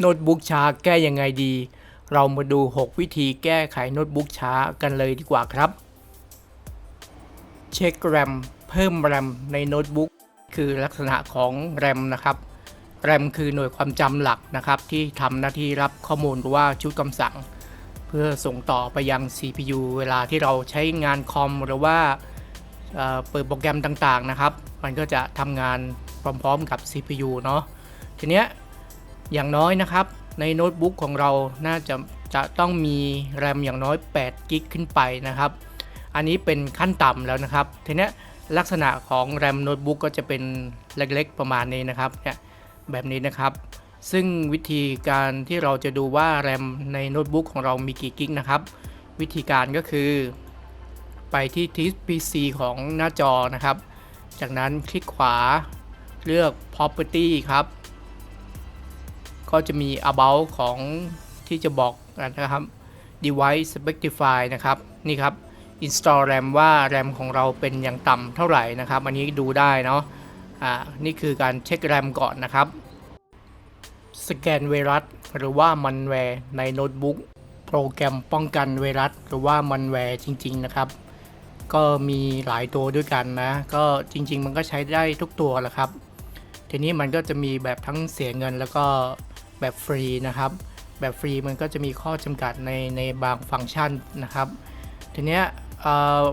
โน้ตบุ๊กช้าแก้ยังไงดี เรามาดู 6 วิธีแก้ไขโน้ตบุ๊กช้ากันเลยดีกว่าครับ เช็คแรมเพิ่มแรมในโน้ตบุ๊กคือลักษณะของแรมนะครับแรมคือหน่วยความจำหลักนะครับที่ทำหน้าที่รับข้อมูลหรือว่าชุดคำสั่ง เพื่อส่งต่อไปยัง CPU เวลาที่เราใช้งานคอมหรือว่าเเปิดโปรแกรมต่างๆนะครับ มันก็จะทำงานพร้อมๆกับ CPU เนาะทีเนี้ย อย่างน้อยนะครับ ในโน้ตบุ๊กของเราน่าจะจะต้องมีแรมอย่างน้อย8กิกขึ้นไปนะครับ อันนี้เป็นขั้นต่ำแล้วนะครับ ทีนี้ลักษณะของแรมโน้ตบุ๊กก็จะเป็นเล็กๆประมาณนี้นะครับเนี่ยแบบนี้นะครับ ซึ่งวิธีการที่เราจะดูว่าแรมในโน้ตบุ๊กของเรามีกี่กิกนะครับ วิธีการก็คือ ไปที่ที่ PC ของหน้าจอนะครับ จากนั้นคลิกขวาเลือก property ครับ ก็จะมี about ของที่จะบอกนะครับ device specify นะครับนี่ครับ install RAM ว่า RAM ของเราเป็นอย่างต่ำเท่าไหร่นะครับ อันนี้ดูได้เนาะอ่านี่คือการเช็ค RAM ก่อนนะครับ สแกนไวรัสหรือว่ามันแวร์ในโน้ตบุ๊กโปรแกรมป้องกันไวรัสหรือว่ามันแวร์จริง ๆ นะครับ ก็มีหลายตัวด้วยกันนะ ก็จริง ๆ มันก็ใช้ได้ทุกตัวแหละครับ ทีนี้มันก็จะมีแบบทั้งเสียเงินแล้วก็ แบบฟรีนะครับ แบบฟรีมันก็จะมีข้อจำกัดในในบางฟังก์ชันนะครับ ทีเนี้ย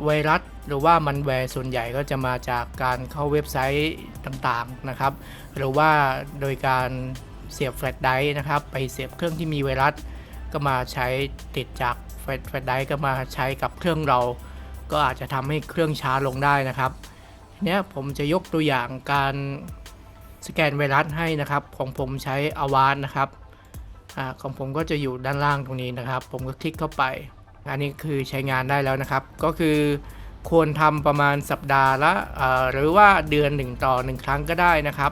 ไวรัสหรือว่ามันแวร์ส่วนใหญ่ก็จะมาจากการเข้าเว็บไซต์ต่างๆนะครับ หรือว่าโดยการเสียบแฟลชไดรฟ์นะครับ ไปเสียบเครื่องที่มีไวรัส ก็มาใช้ติดจากแฟลชไดรฟ์ก็มาใช้กับเครื่องเรา ก็อาจจะทำให้เครื่องช้าลงได้นะครับทีเนี้ยผมจะยกตัวอย่างการ สแกนไวรัสให้นะครับ ของผมใช้อวานนะครับอของผมก็จะอยู่ด้านล่างตรงนี้นะครับ ผมก็คลิกเข้าไป อันนี้คือใช้งานได้แล้วนะครับ ก็คือควรทำประมาณสัปดาห์ละหรือว่าเดือน 1 ต่อ 1 ครั้งก็ได้นะครับ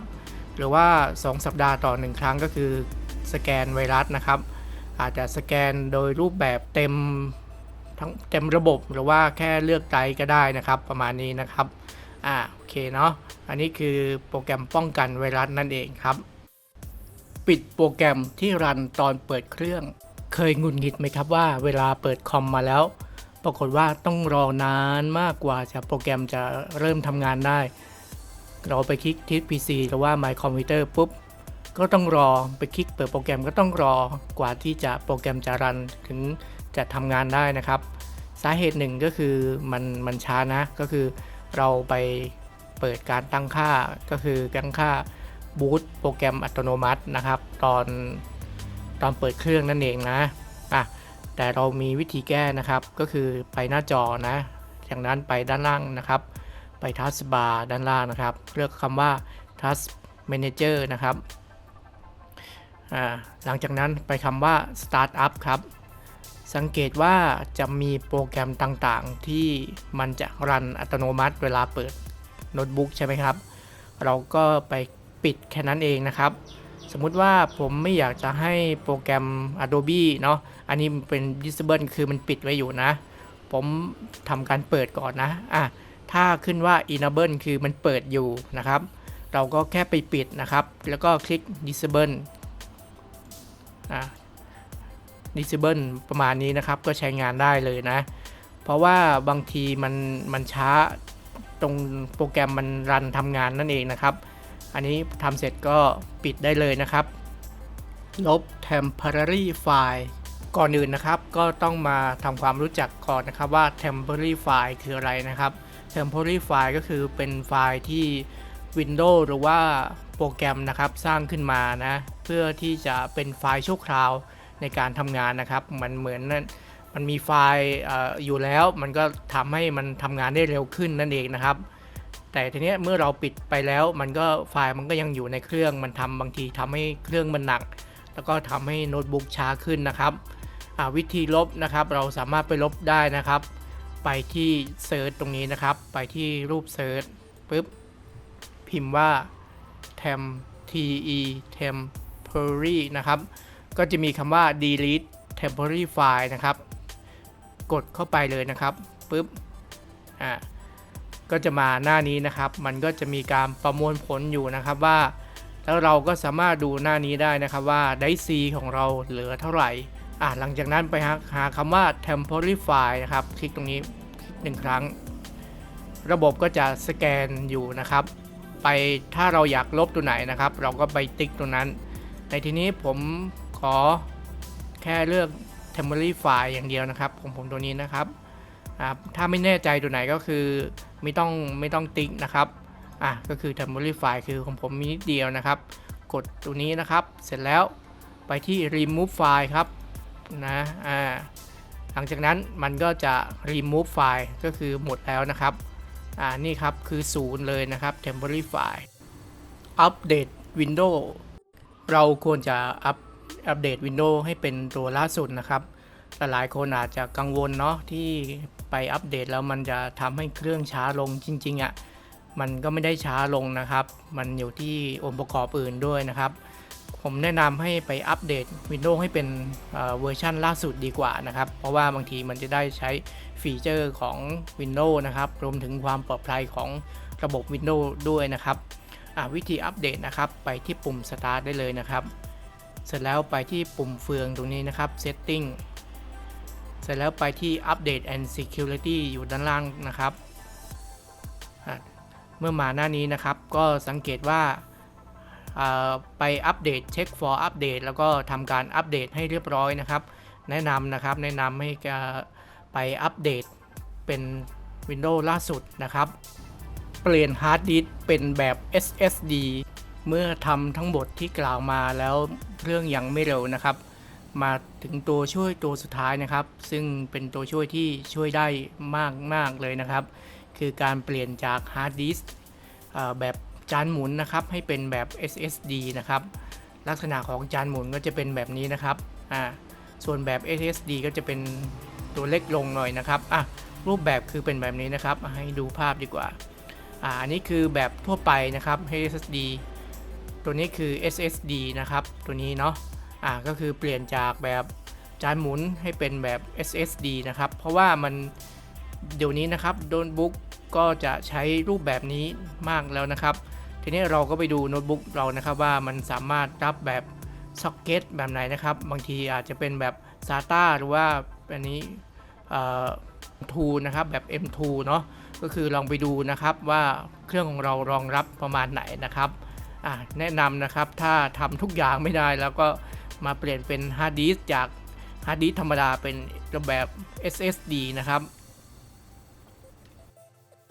หรือว่า 2 สัปดาห์ต่อ 1 ครั้งก็คือสแกนไวรัสนะครับ อาจจะสแกนโดยรูปแบบเต็มทั้งเต็มระบบหรือว่าแค่เลือกไตรก็ได้นะครับ ประมาณนี้นะครับ อ่าโอเคเนาะอันนี้คือโปรแกรมป้องกันไวรัสนั่นเองครับ ปิดโปรแกรมที่รันตอนเปิดเครื่อง เคยงุดหงิดไหมครับว่าเวลาเปิดคอมมาแล้ว ปรากฏว่าต้องรอนานมากกว่าจะโปรแกรมจะเริ่มทำงานได้ เราไปคลิกที่ PC หรือว่า My Computer ปุ๊บก็ต้องรอไปคลิกเปิดโปรแกรมก็ต้องรอกว่าที่จะโปรแกรมจะรันถึงจะทำงานได้นะครับ สาเหตุหนึ่งก็คือมันมันช้านะก็คือ เราไปเปิดการตั้งค่าก็คือตั้งค่าบูตโปรแกรมอัตโนมัตินะครับ ตอนตอนเปิดเครื่องนั่นเองนะอะแต่เรามีวิธีแก้นะครับก็คือไปหน้าจอนะจากนั้นไปด้านล่างนะครับ ไปทัสบาร์ด้านล่างนะครับ เลือกคำว่า Task Manager นะครับหลังจากนั้นไปคำว่า Start Up ครับ สังเกตว่าจะมีโปรแกรมต่างๆ ที่มันจะรันอัตโนมัติเวลาเปิดโน้ตบุ๊กใช่ไหมครับ เราก็ไปปิดแค่นั้นเองนะครับ สมมุติว่าผมไม่อยากจะให้โปรแกรม Adobe เนาะอันนี้เป็น disable คือมันปิดไว้อยู่นะ ผมทำการเปิดก่อนนะอะถ้าขึ้นว่า enable คือมันเปิดอยู่นะครับ เราก็แค่ไปปิดนะครับ แล้วก็คลิก disable อะ disable ประมาณนี้นะครับ ก็ใช้งานได้เลยนะ เพราะว่าบางทีมันมันช้าตรงโปรแกรมมันรันทำงานนั่นเองนะครับ อันนี้ทำเสร็จก็ปิดได้เลยนะครับ ลบ temporary file ก่อนอื่นนะครับ ก็ต้องมาทำความรู้จักก่อนนะครับว่า temporary file คืออะไรนะครับ temporary file ก็คือเป็นไฟล์ที่ Windows หรือว่าโปรแกรมนะครับ สร้างขึ้นมานะ เพื่อที่จะเป็นไฟล์ชั่วคราว ในการทำงานนะครับ มันเหมือนนั่นมันมีไฟล์อยู่แล้วมันก็ทำให้มันทำงานได้เร็วขึ้นนั่นเองนะครับ แต่ทีนี้เมื่อเราปิดไปแล้ว มันก็ไฟล์มันก็ยังอยู่ในเครื่องมันทำบางทีทำให้เครื่องมันหนัก แล้วก็ทำให้โน้ตบุ๊กช้าขึ้นนะครับวิธีลบนะครับเราสามารถไปลบได้นะครับ ไปที่เซิร์ชตรงนี้นะครับ ไปที่รูปเซิร์ชปุ๊บพิมพ์ว่า tem t e temporary นะครับ ก็จะมีคำว่า delete temporary file นะครับ กดเข้าไปเลยนะครับปุ๊บอ่าก็จะมาหน้านี้นะครับ มันก็จะมีการประมวลผลอยู่นะครับว่า แล้วเราก็สามารถดูหน้านี้ได้นะครับว่าไดซีของเราเหลือเท่าไหร่อะหลังจากนั้นไปหาหาคำว่า temporary file นะครับ คลิกตรงนี้คลิกหนึ่งครั้ง ระบบก็จะสแกนอยู่นะครับ ไปถ้าเราอยากลบตัวไหนนะครับ เราก็ไปติ๊กตรงนั้น ในทีนี้ผม อแค่เลือก temporary file อย่างเดียวนะครับของผมตัวนี้นะครับถ้าไม่แน่ใจตัวไหนก็คือไม่ต้องไม่ต้องติ๊กนะครับอะก็คือ temporary file คือของผมมีนิดเดียวนะครับ กดตัวนี้นะครับ เสร็จแล้วไปที่ remove file ครับนะอ่าหลังจากนั้นมันก็จะ remove file ก็คือหมดแล้วนะครับอ่านี่ครับคือศูนย์เลยนะครับ temporary file อัปเดต Windows เราควรจะอัป อัปเดต Windows ให้เป็นตัวล่าสุดนะครับแต่หลายคนอาจจะกังวลเนาะที่ไปอัปเดตแล้วมันจะทำให้เครื่องช้าลงจริงๆอะ่ะมันก็ไม่ได้ช้าลงนะครับ มันอยู่ที่องค์ประกอบอื่นด้วยนะครับ ผมแนะนำให้ไปอัปเดต Windows ให้เป็นเเวอร์ชันล่าสุดดีกว่านะครับ เพราะว่าบางทีมันจะได้ใช้ฟีเจอร์ของ Windows นะครับ รวมถึงความปลอดภัยของระบบ Windows ด้วยนะครับวิธีอัปเดตนะครับ ไปที่ปุ่ม Start ได้เลยนะครับ เสร็จแล้วไปที่ปุ่มเฟืองตรงนี้นะครับ Setting เสร็จแล้วไปที่ Update and Security อยู่ด้านล่างนะครับ เมื่อมาหน้านี้นะครับ ก็สังเกตว่าไปอัปเดต Check for Update แล้วก็ทำการอัปเดตให้เรียบร้อยนะครับ แนะนำนะครับ แนะนำให้ไปอัปเดตเป็น Windows ล่าสุดนะครับ เปลี่ยนฮาร์ดดิสเป็นแบบ SSD เมื่อทำทั้งหมดที่กล่าวมาแล้ว เรื่องยังไม่เร็วนะครับ มาถึงตัวช่วยตัวสุดท้ายนะครับ ซึ่งเป็นตัวช่วยที่ช่วยได้มากมากเลยนะครับ คือการเปลี่ยนจากฮาร์ดดิสก์แบบจานหมุนนะครับ ให้เป็นแบบ SSD นะครับ ลักษณะของจานหมุนก็จะเป็นแบบนี้นะครับอ่าส่วนแบบ SSD ก็จะเป็นตัวเล็กลงหน่อยนะครับอะรูปแบบคือเป็นแบบนี้นะครับ ให้ดูภาพดีกว่าอ่าอันนี้คือแบบทั่วไปนะครับ SSD ตัวนี้คือ SSD นะครับ ตัวนี้เนาะอ่าก็คือเปลี่ยนจากแบบจานหมุนให้เป็นแบบ SSD นะครับ เพราะว่ามันเดี๋ยวนี้นะครับโน้ตบุ๊กก็จะใช้รูปแบบนี้มากแล้วนะครับ ทีนี้เราก็ไปดูโน้ตบุ๊กเรานะครับว่ามันสามารถรับแบบซ็อกเก็ตแบบไหนนะครับ บางทีอาจจะเป็นแบบ SATA หรือว่าอันนี้เอ่อ M2 นะครับแบบ M2 เนาะก็คือลองไปดูนะครับว่าเครื่องของเรารองรับประมาณไหนนะครับ แนะนำนะครับ ถ้าทำทุกอย่างไม่ได้แล้วก็มาเปลี่ยนเป็นฮาร์ดดิสจากฮาร์ดดิสธรรมดาเป็นแบบ SSD นะครับ